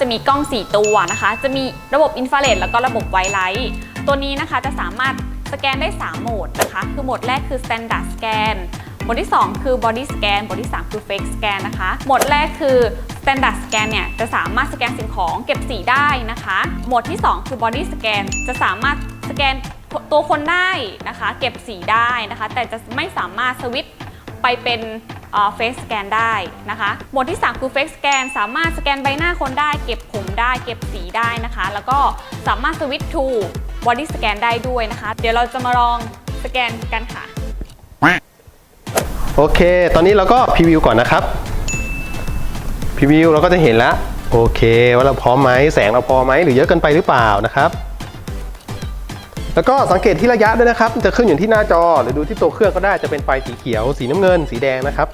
จะมีกล้อง 4 ตัวนะคะ จะมีระบบอินฟราเรดแล้วก็ระบบไวไลท์ตัวนี้นะคะจะสามารถสแกนได้ 3 โหมดนะคะ คือโหมดแรกคือ standard scan โหมดที่ 2 คือ body scan โหมดที่ 3 คือ fake scan นะคะ โหมดแรกคือ standard scan เนี่ยจะสามารถสแกนสิ่งของเก็บสีได้นะคะ โหมดที่ 2 คือ body scan จะสามารถสแกนตัวคนได้นะคะ เก็บสีได้นะคะ แต่จะไม่สามารถสวิตช์ ไปเป็นเฟสสแกนได้นะคะหมวดที่ 3 คือเฟ e สแกนสามารถสแกนใบหน้าคนได้ เก็บผมได้ เก็บสีได้นะคะ แล้วก็สามารถสวิตช์ทูบอดี้สแกนได้ด้วยนะคะ เดี๋ยวเราจะมาลองสแกนกันค่ะ โอเค ตอนนี้เราก็พรีวิวก่อนนะครับพรีวิวเราก็จะเห็นแล้ว โอเค ว่าเราพร้อมไหมแสงเราพอไหมหรือเยอะเกินไปหรือเปล่านะครับ แล้วก็สังเกตที่ระยะด้วยนะครับ จะขึ้นอยู่ที่หน้าจอหรือดูที่ตัวเครื่องก็ได้จะเป็นไฟสีเขียว สีน้ำเงิน สีแดงนะครับ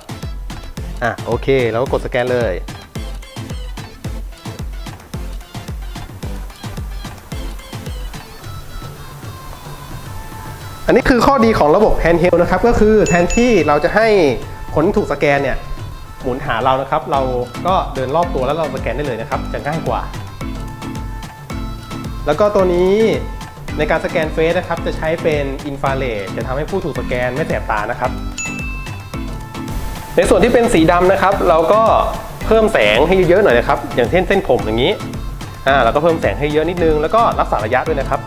อะโอเคเราก็กดสแกนเลยอันนี้คือข้อดีของระบบ handheld นะครับก็คือแทนที่เราจะให้ผลถูกสแกนเนี่ยหมุนหาเรานะครับ เราก็เดินรอบตัวแล้วเราสแกนได้เลยนะครับ จะง่ายกว่า แล้วก็ตัวนี้ ในการสแกนเฟสนะครับจะใช้เป็นอินฟราเรดจะทำให้ผู้ถูกสแกนไม่แสบตานะครับ ในส่วนที่เป็นสีดำนะครับ เราก็เพิ่มแสงให้เยอะๆหน่อยนะครับ อย่างเช่นเส้นผมอย่างนี้อ่าเราก็เพิ่มแสงให้เยอะนิดนึงแล้วก็รักษาระยะด้วยนะครับ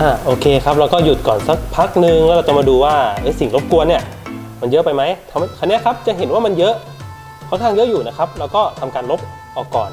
อ่าโอเคครับเราก็หยุดก่อนสักพักหนึ่งแล้วเราจะมาดูว่าไอสิ่งรบกวนเนี่ยมันเยอะไปไหมทำคันนี้ครับจะเห็นว่ามันเยอะค่อนข้างเยอะอยู่นะครับ แล้วก็ทำการลบออกก่อน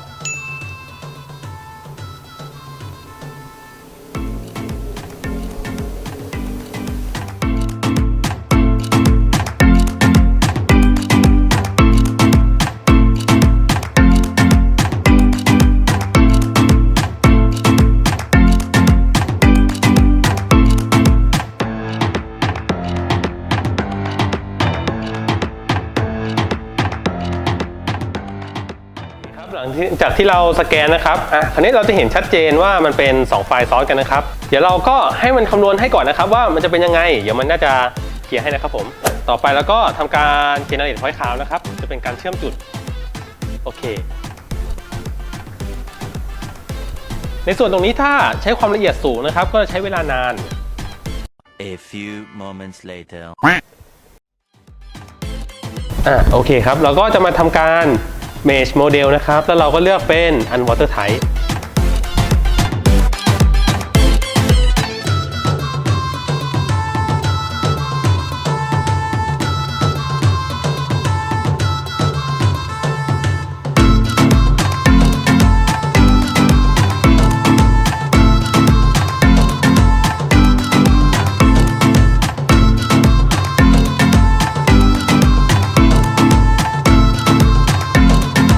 ลังที่จากที่เราสแกนนะครับ อะ คราวนี้เราจะเห็นชัดเจนว่ามันเป็น 2 ไฟล์ซ้อนกันนะครับ เดี๋ยวเราก็ให้มันคำนวณให้ก่อนนะครับ ว่ามันจะเป็นยังไง เดี๋ยวมันน่าจะเคลียร์ให้นะครับผม ต่อไปแล้วก็ทำการ generate point cloud นะครับ จะเป็นการเชื่อมจุด โอเค ในส่วนตรงนี้ถ้าใช้ความละเอียดสูงนะครับ ก็จะใช้เวลานาน A few moments later. อะ โอเคครับ เราก็จะมาทำการ mesh model นะครับ แล้วเราก็เลือกเป็น unwater type